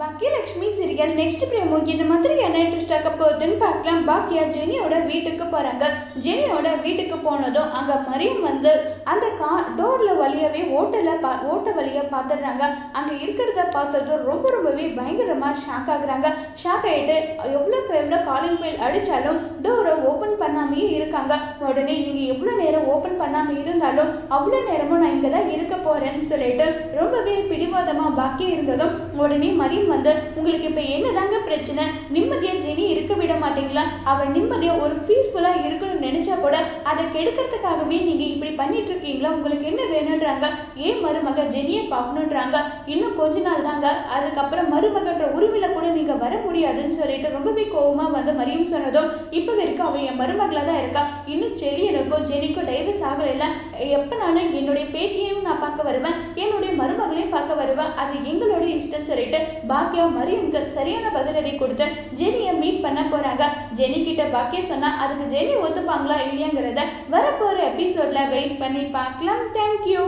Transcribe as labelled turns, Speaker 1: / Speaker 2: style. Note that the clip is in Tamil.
Speaker 1: பாக்கியலட்சுமி சீரியல் நெக்ஸ்ட் பிரேமோ இந்த மாதிரியான ட்விஸ்ட் ஆக்க போகுதுன்னு பார்க்கலாம். பாக்கியா ஜெனியோட வீட்டுக்கு போகிறாங்க ஜெனியோட வீட்டுக்கு போனதும் அங்கே மரியம் வந்து அந்த கா டோரில் வழியாவே ஓட்டலை பா ஓட்ட வழியாக பார்த்துடுறாங்க அங்கே இருக்கிறத பார்த்ததும் ரொம்ப ரொம்பவே பயங்கரமாக ஷாக் ஆகுறாங்க. ஷாக் ஆகிட்டு எவ்வளோக்கு எவ்வளோ காலிங் பெயில் அடித்தாலும் டோரை ஓப்பன் இருக்காங்க. உடனே நீங்கள் எவ்வளோ நேரம் ஓப்பன் பண்ணாமல் இருந்தாலும் அவ்வளோ நேரமும் நான் இங்கே தான் இருக்க போகிறேன்னு சொல்லிட்டு ரொம்பவே பிடிவாதமாக பாக்கி இருந்ததும் உடனே மரியன் வந்து உங்களுக்கு இப்போ என்னதாங்க பிரச்சனை? நிம்மதியாக ஜெனி இருக்க விட மாட்டீங்களா? அவள் நிம்மதியாக ஒரு பீஸ்ஃபுல்லாக இருக்கணும் நினச்சா கூட அதை கெடுக்கிறதுக்காகவே நீங்கள் இப்படி பண்ணிட்டு இருக்கீங்களா உங்களுக்கு என்ன வேணுன்றாங்க? ஏன் மருமக ஜெனியை பார்க்கணுன்றாங்க? இன்னும் கொஞ்ச நாள் தாங்க. அதுக்கப்புறம் மருமகன்ற உரிமையில் கூட நீங்கள் வர முடியாதுன்னு சொல்லிட்டு ரொம்பவே கோவமாக வந்து மரியம் சொன்னதும் இப்போ வரைக்கும் அவன் என் மருமகளாக தான் இருக்கா. இன்னும் செலியனுக்கும் ஜெனிக்கும் டைவர்ஸ் எப்போ எப்போனாலும் என்னுடைய பேத்தியையும் நான் பார்க்க வருவேன். என்னுடைய மருமகளையும் பார்க்க வருவேன். அது எங்களுடைய இஷ்டம் சொல்லிட்டு பாக்கியா மரியம்க்கு சரியான பதிலடி கொடுத்து ஜெனியை மீட் பண்ண போறாங்க. ஜெனி கிட்ட பாக்கியா சொன்னா அதுக்கு ஜெனி ஒத்துப்பாங்க. பண்ணுவாங்களா இல்லையாங்கிறத வரப்போற எபிசோட்ல வெயிட் பண்ணி பார்க்கலாம். தேங்க்யூ